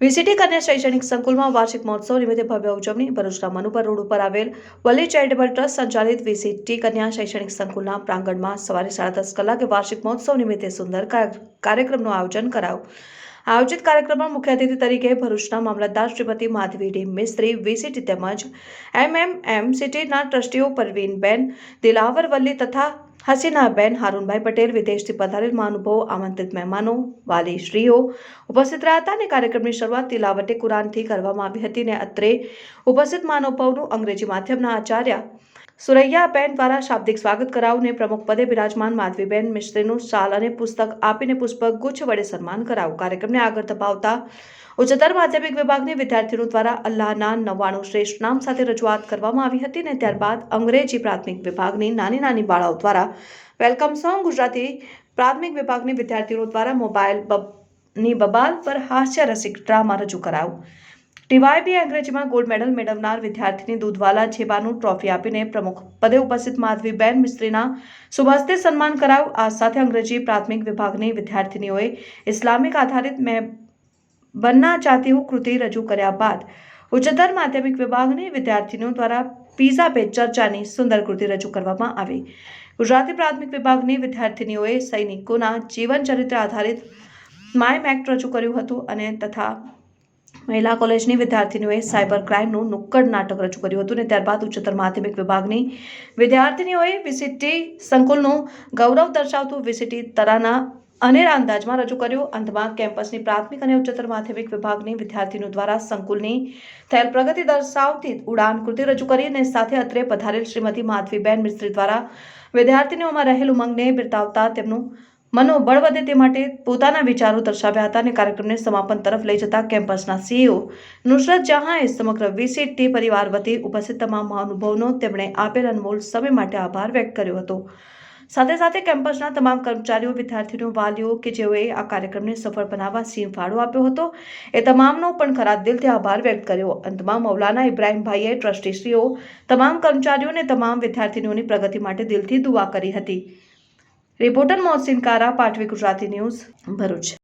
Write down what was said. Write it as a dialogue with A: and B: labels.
A: VCT કન્યા શૈક્ષણિક સંકુલમાં વાર્ષિક મહોત્સવ નિમિત્તે ભવ્ય ઉજવણી. ભરૂચના મનુપર રોડ ઉપર આવેલ વલી ચેરિટેબલ ટ્રસ્ટ સંચાલિત વીસીટી કન્યા શૈક્ષણિક સંકુલના પ્રાંગણમાં સવારે સાડા દસ કલાકે વાર્ષિક મહોત્સવ નિમિત્તે સુંદર કાર્યક્રમનું આયોજન કરાયું. આયોજિત કાર્યક્રમમાં મુખ્ય અતિથિ તરીકે ભરૂચના મામલતદાર શ્રીમતી માધવી ડી મિસ્ત્રી, વીસીટી તેમજ એમએમએમ સિટીના ટ્રસ્ટીઓ પરવીનબેન દિલાવર વલ્લી તથા હસીનાબેન, હારૂનભાઈ પટેલ, વિદેશથી પધારેલ મહાનુભાવો, આમંત્રિત મહેમાનો, વાલી શ્રીઓ ઉપસ્થિત રહ્યા હતા અને કાર્યક્રમની શરૂઆત તિલાવટે કુરાનથી કરવામાં આવી હતી ને અત્રે ઉપસ્થિત મહાનુભાવનું અંગ્રેજી માધ્યમના આચાર્ય સુરૈયાબેન દ્વારા શાબ્દિક સ્વાગત કરાવું ને પ્રમુખ પદે બિરાજમાન માધવીબેન મિશ્રીનું શાલ અને પુસ્તક આપીને પુષ્પક ગુચ્છ વડે સન્માન કરાવું. કાર્યક્રમને આગળ ધપાવતા ઉચ્ચતર માધ્યમિક વિભાગની વિદ્યાર્થીઓ દ્વારા અલ્લાહના નવ્વાણું શ્રેષ્ઠ નામ સાથે રજૂઆત કરવામાં આવી હતી અને ત્યારબાદ અંગ્રેજી પ્રાથમિક વિભાગની નાની નાની બાળાઓ દ્વારા વેલકમ સોંગ ગુજરાતી પ્રાથમિક વિભાગની વિદ્યાર્થીઓ દ્વારા મોબાઈલની બબાલ પર હાસ્ય રસિક ડ્રામા રજૂ કરાયું. ટીવાયબી અંગ્રેજીમાં ગોલ્ડ મેડલ મેળવનાર વિદ્યાર્થીની દૂધવાલા છેબાનું ટ્રોફી આપીને પ્રમુખ પદે ઉપસ્થિત માધવીબેન મિસ્ત્રીના શુભહસ્તે સન્માન કરાયું. આ સાથે અંગ્રેજી પ્રાથમિક વિભાગની વિદ્યાર્થીનીઓએ ઇસ્લામિક આધારિત મેં બન્ના ચાહતી હું કૃતિ રજૂ કર્યા બાદ ઉચ્ચતર માધ્યમિક વિભાગની વિદ્યાર્થીનીઓ દ્વારા પીઝા પે ચર્ચાની સુંદર કૃતિ રજૂ કરવામાં આવી. ગુજરાતી પ્રાથમિક વિભાગની વિદ્યાર્થીનીઓએ સૈનિકોના જીવન ચરિત્ર આધારિત માય મેક્ટ રજૂ કર્યું હતું અને તથા મહિલા કોલેજની વિદ્યાર્થીનીઓએ સાયબર ક્રાઇમનું નુક્કડ નાટક રજૂ કર્યું હતું અને ત્યારબાદ ઉચ્ચતર માધ્યમિક વિભાગની વિદ્યાર્થીનીઓએ વિસીટી સંકુલનું ગૌરવ દર્શાવતું વિસીટી તરાના અનેરા અંદાજમાં રજૂ કર્યું. અંતમાં કેમ્પસની પ્રાથમિક અને ઉચ્ચતર માધ્યમિક વિભાગની વિદ્યાર્થીઓ દ્વારા સંકુલની થયેલ પ્રગતિ દર્શાવતી ઉડાન કૃતિ રજૂ કરી અને સાથે અત્રે પધારેલ શ્રીમતી માધવીબેન મિસ્ત્રી દ્વારા વિદ્યાર્થીનીઓમાં રહેલ ઉમંગને બિરદાવતા તેમનું મનોબળ વધે તે માટે પોતાના વિચારો દર્શાવ્યા હતા અને કાર્યક્રમને સમાપન તરફ લઈ જતા કેમ્પસના સીઈઓ નુસરત જહાંએ સમગ્ર વીસીટી પરિવાર વતી ઉપસ્થિત તમામ મહાનુભાવોનો તેમણે આપેલ અનમોલ સમય માટે આભાર વ્યક્ત કર્યો હતો. સાથે સાથે કેમ્પસના તમામ કર્મચારીઓ, વિદ્યાર્થીઓ, વાલીઓ કે જેઓએ આ કાર્યક્રમને સફળ બનાવવા સિંહ ફાળો આપ્યો હતો, એ તમામનો પણ ખરા દિલથી આભાર વ્યક્ત કર્યો. અંતમાં મૌલાના ઇબ્રાહીમભાઈએ ટ્રસ્ટીશ્રીઓ, તમામ કર્મચારીઓને તમામ વિદ્યાર્થીનીઓની પ્રગતિ માટે દિલથી દુઆ કરી હતી. રિપોર્ટર મોહસિન કારા પાટવી ગુજરાતી ન્યૂઝ ભરૂચ.